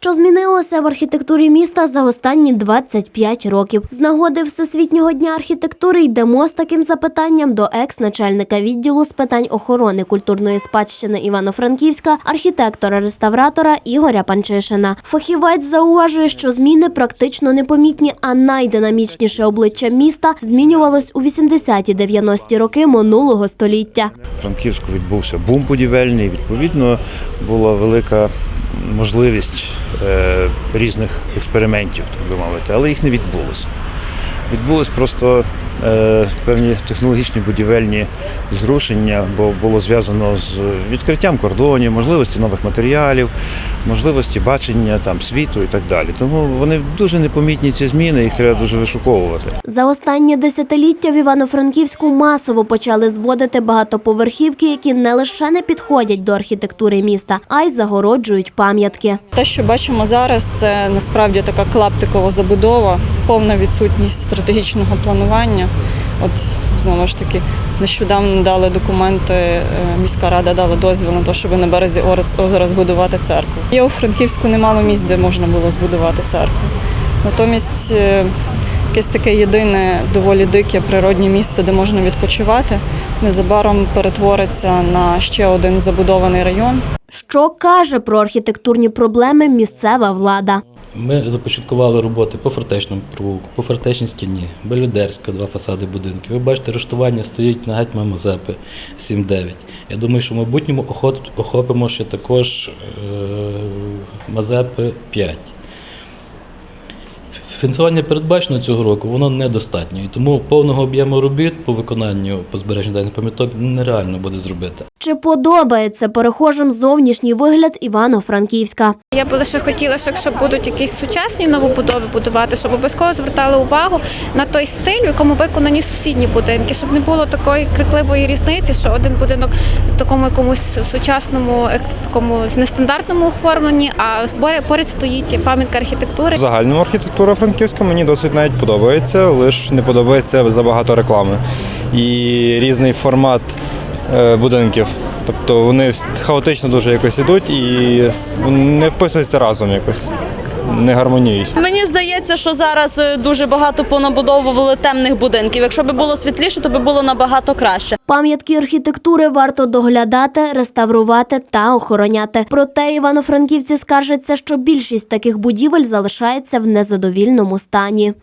Що змінилося в архітектурі міста за останні 25 років? З нагоди Всесвітнього дня архітектури йдемо з таким запитанням до екс-начальника відділу з питань охорони культурної спадщини Івано-Франківська, архітектора-реставратора Ігоря Панчишина. Фахівець зауважує, що зміни практично непомітні, а найдинамічніше обличчя міста змінювалось у 80-90-ті роки минулого століття. Франківську відбувся бум будівельний. Відповідно, була велика можливість е, різних експериментів, так би мовити, але їх не відбулося. Відбулось просто певні технологічні будівельні зрушення, бо було зв'язано з відкриттям кордонів, можливості нових матеріалів, можливості бачення там світу і так далі. Тому вони дуже непомітні ці зміни, їх треба дуже вишуковувати. За останнє десятиліття в Івано-Франківську масово почали зводити багатоповерхівки, які не лише не підходять до архітектури міста, а й загороджують пам'ятки. Те, що бачимо зараз, це насправді така клаптикова забудова, повна відсутність стратегічного планування. От знову ж таки, нещодавно дали документи, е, міська рада дала дозвіл на те, щоб на березі озера збудувати церкву. Є у Франківську немало місць, де можна було збудувати церкву. Натомість е, якесь таке єдине, доволі дике природне місце, де можна відпочивати, незабаром перетвориться на ще один забудований район. Що каже про архітектурні проблеми місцева влада? Ми започаткували роботи по фортечному провулку, по фортечній стіні, Бельведерська, два фасади будинків. Ви бачите, рештування стоїть на гетьма Мазепи 7-9. Я думаю, що в майбутньому охопимо ще також е, Мазепи 5. Фінансування передбачено цього року, воно недостатньо. І тому повного об'єму робіт по виконанню по збереженню даних пам'яток нереально буде зробити. Чи подобається перехожим зовнішній вигляд Івано-Франківська? Я би лише хотіла, що якщо будуть якісь сучасні новобудови будувати, щоб обов'язково звертали увагу на той стиль, в якому виконані сусідні будинки, щоб не було такої крикливої різниці, що один будинок в такому якомусь сучасному, такому нестандартному оформленні, а поряд- поряд стоїть пам'ятка архітектури. В загальному архітектура франківська мені досить навіть подобається, лише не подобається забагато реклами і різний формат е, будинків. Тобто вони хаотично дуже якось ідуть і не вписуються разом якось, не гармоніють. Мені здається, що зараз е, дуже багато понабудовували темних будинків. Якщо б було світліше, то би було набагато краще. Пам'ятки архітектури варто доглядати, реставрувати та охороняти. Проте івано-франківці скаржаться, що більшість таких будівель залишається в незадовільному стані.